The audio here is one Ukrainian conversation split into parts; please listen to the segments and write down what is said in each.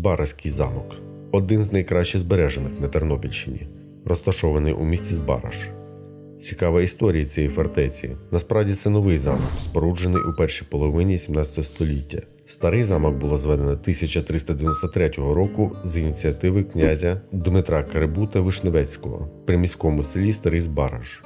Збаразький замок один з найкраще збережених на Тернопільщині, розташований у місті Збараж. Цікава історія цієї фортеці. Насправді це новий замок, споруджений у першій половині 17 століття. Старий замок було зведено 1393 року з ініціативи князя Дмитра Карибута Вишневецького при міському селі Старий Збараж.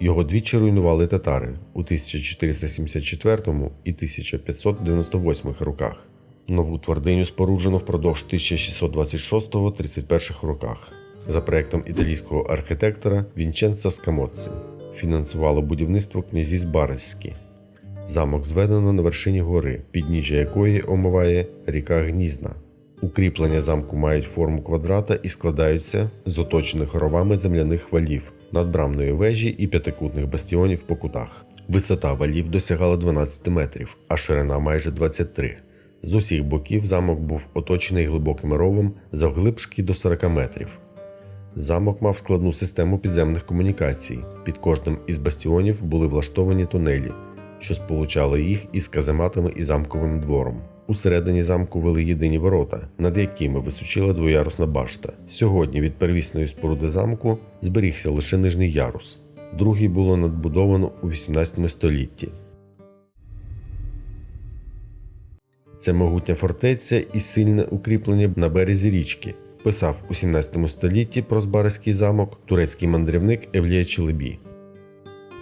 Його двічі руйнували татари у 1474 і 1598 роках. Нову твердиню споруджено впродовж 1626-31 роках за проектом італійського архітектора Вінченца Скамоцци. Фінансувало будівництво князі Збаразькі. Замок зведено на вершині гори, підніжжя якої омиває ріка Гнізна. Укріплення замку мають форму квадрата і складаються з оточених ровами земляних валів, надбрамної вежі і п'ятикутних бастіонів по кутах. Висота валів досягала 12 метрів, а ширина майже 23. З усіх боків замок був оточений глибоким ровом завглибшки до 40 метрів. Замок мав складну систему підземних комунікацій. Під кожним із бастіонів були влаштовані тунелі, що сполучали їх із казематами і замковим двором. Усередині замку вели єдині ворота, над якими височила двоярусна башта. Сьогодні від первісної споруди замку зберігся лише нижній ярус. Другий було надбудовано у 18 столітті. Це могутня фортеця і сильне укріплення на березі річки. Писав у 17 столітті про Збаразький замок турецький мандрівник Евлія Челебі.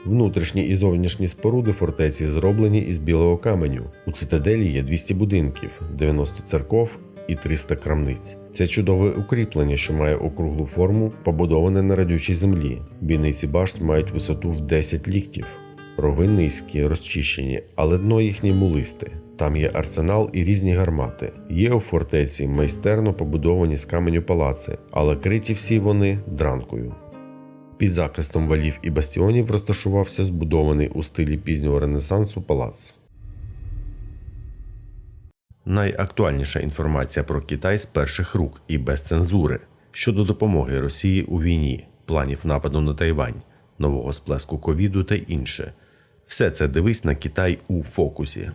Внутрішні і зовнішні споруди фортеці зроблені із білого каменю. У цитаделі є 200 будинків, 90 церков і 300 крамниць. Це чудове укріплення, що має округлу форму, побудоване на радючій землі. Бійниці башт мають висоту в 10 ліктів. Рови низькі, розчищені, але дно їхнє мулисте. Там є арсенал і різні гармати. Є у фортеці майстерно побудовані з каменю палаци, але криті всі вони дранкою. Під захистом валів і бастіонів розташувався збудований у стилі пізнього ренесансу палац. Найактуальніша інформація про Китай з перших рук і без цензури щодо допомоги Росії у війні, планів нападу на Тайвань, нового сплеску ковіду та інше. Все це дивись на Китай у фокусі.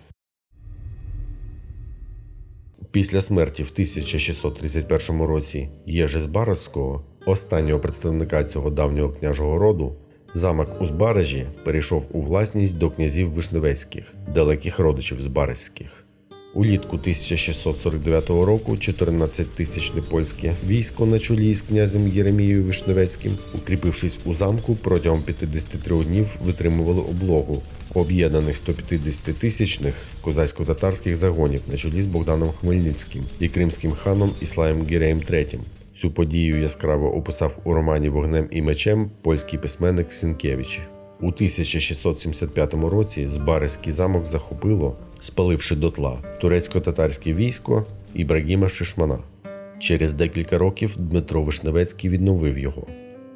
Після смерті в 1631 році Єжи Збаразького, останнього представника цього давнього княжого роду, замок у Збаражі перейшов у власність до князів Вишневецьких, далеких родичів Збаразьких. Улітку 1649 року 14-тисячне польське військо на чолі з князем Єремією Вишневецьким, укріпившись у замку, протягом 53 днів витримували облогу об'єднаних 150-тисячних козацько-татарських загонів на чолі з Богданом Хмельницьким і кримським ханом Іслаєм Гіреєм III. Цю подію яскраво описав у романі Вогнем і мечем польський письменник Сінкевич. У 1675 році Збаразький замок захопило, спаливши дотла турецько-татарське військо Ібрагіма Шишмана. Через декілька років Дмитро Вишневецький відновив його.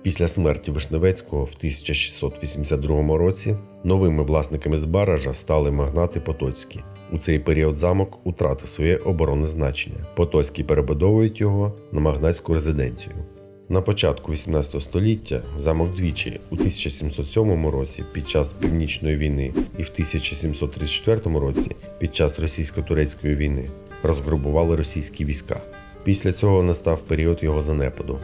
Після смерті Вишневецького в 1682 році новими власниками Збаража стали магнати Потоцькі. У цей період замок утратив своє оборонне значення. Потоцькі перебудовують його на магнатську резиденцію. На початку 18 століття замок двічі у 1707 році під час Північної війни і в 1734 році під час російсько-турецької війни розграбували російські війська. Після цього настав період його занепаду.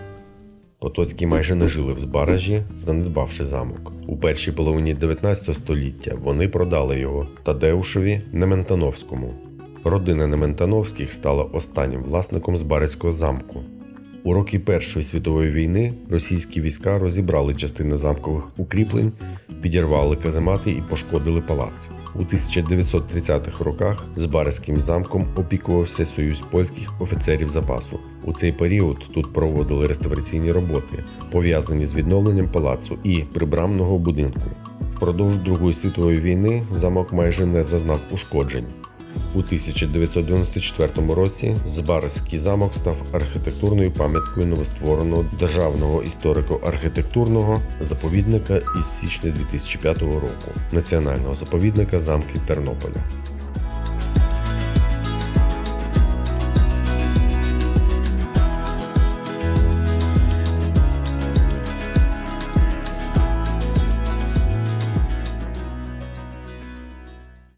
Потоцькі майже не жили в Збаражі, занедбавши замок. У першій половині 19 століття вони продали його Тадеушеві Нементановському. Родина Нементановських стала останнім власником Збаразького замку. У роки Першої світової війни російські війська розібрали частину замкових укріплень, підірвали каземати і пошкодили палац. У 1930-х роках з Барським замком опікувався Союз польських офіцерів запасу. У цей період тут проводили реставраційні роботи, пов'язані з відновленням палацу і прибрамного будинку. Впродовж Другої світової війни замок майже не зазнав ушкоджень. У 1994 році Збарський замок став архітектурною пам'яткою новоствореного державного історико-архітектурного заповідника із січня 2005 року Національного заповідника замків Тернополя.